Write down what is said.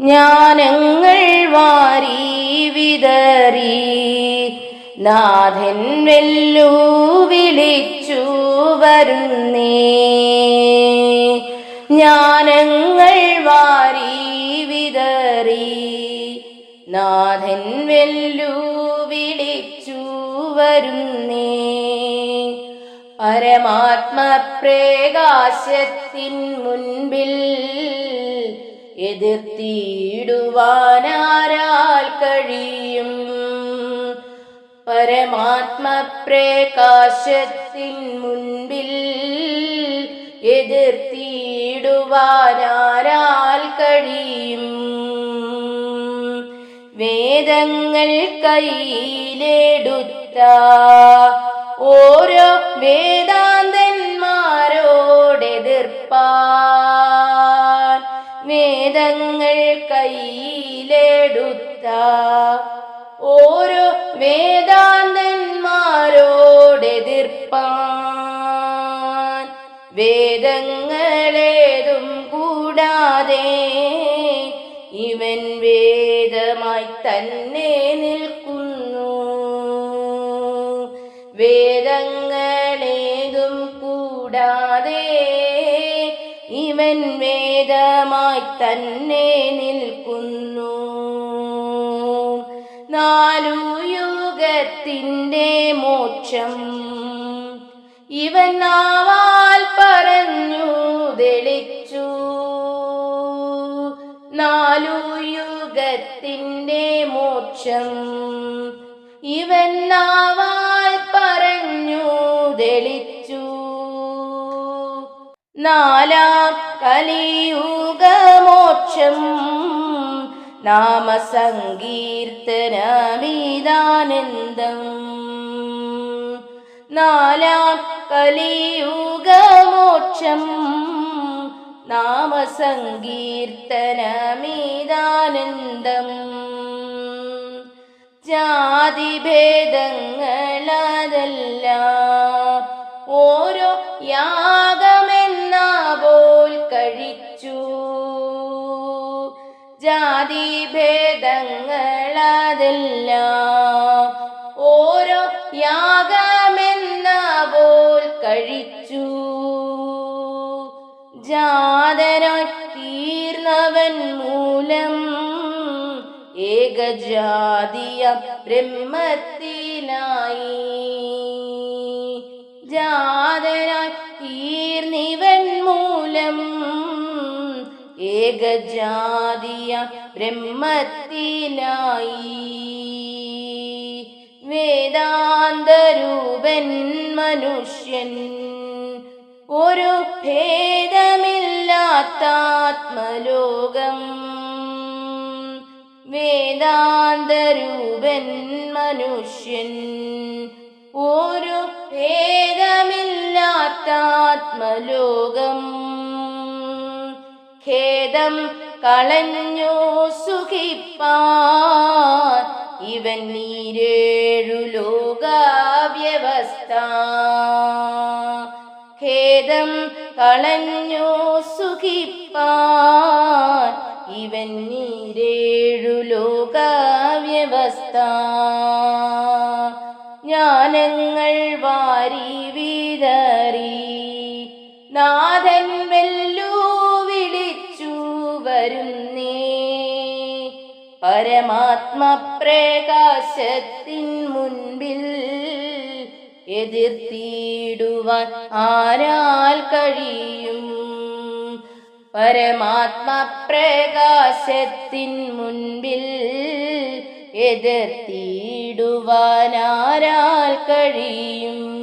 ജ്ഞാനങ്ങൾ വാരി വിതറി നാഥൻ വെല്ലു വിളിച്ചു വരുന്നേ. ജ്ഞാനങ്ങൾ വാരി വിതറി നാഥൻ വെല്ലു വിളിച്ചു വരുന്നേ. പരമാത്മപ്രകാശത്തിൻ മുൻപിൽ എതിർത്തിയിടുവാനാരാൽ കഴിയും. പരമാത്മപ്രകാശത്തിൻ മുൻപിൽ എതിർത്തിയിടുവാനാരാൽ കഴിയും. വേദങ്ങൾ കയ്യിലെടുത്ത ഓരോ വേദാന്തന്മാരോടെതിർപ്പാൻ കയ്യിലെടുത്ത ഓരോ വേദാന്തന്മാരോടെതിർപ്പാൻ വേദങ്ങളേതും കൂടാതെ ഇവൻ വേദമായി തന്നെ നിൽക്കുന്നു. വേദങ്ങളേതും കൂടാതെ ഇവൻ വേദമായി തന്നെ നിൽക്കുന്നു. നാലു യുഗത്തിന്റെ മോക്ഷം. ഇവൻ നാവാൽ പറഞ്ഞു തെളിച്ചു നാലു യുഗത്തിന്റെ മോക്ഷം. ഇവൻ നാവാൽ പറഞ്ഞു തെളിച്ചു നാലാം കലിയുഗമോക്ഷം നാമസങ്കീർത്തനമീതാനന്ദം. നാലാം കലിയുഗമോക്ഷം നാമസങ്കീർത്തനമിതാനന്ദം. ജാതിഭേദങ്ങളതല്ല തീർന്നവൻ മൂലം ഏകജാതിയ ബ്രഹ്മത്തിനായി. ജാതരായി തീർന്നിവൻ മൂലം ഏകജാതിയ ബ്രഹ്മത്തിനായി. വേദാന്തരൂപൻ മനുഷ്യൻ ഒരു ഭേദമില്ലാത്താത്മലോകം വേദാന്തരൂപൻ മനുഷ്യൻ. ഒരു ഭേദമില്ലാത്താത്മലോകം. ഖേദം കളഞ്ഞു സുഖിപ്പാൻ. ഇവൻ നീരേഴു ഖേദം കളഞ്ഞു സുഖിപ്പാൻ. ഇവൻ നീരേഴു ലോകാവ്യവസ്ഥ. ജ്ഞാനങ്ങൾ വാരി വിതറി. നാഥൻ വെല്ലു വിളിച്ചു വരുന്നേ. പരമാത്മപ്രകാശത്തിൻ മുൻപിൽ എതിർത്തിടുവാൻ ആരാൽ കഴിയും? പരമാത്മപ്രകാശത്തിൻ മുൻപിൽ എതിർത്തിടുവാൻ ആരാൽ കഴിയും?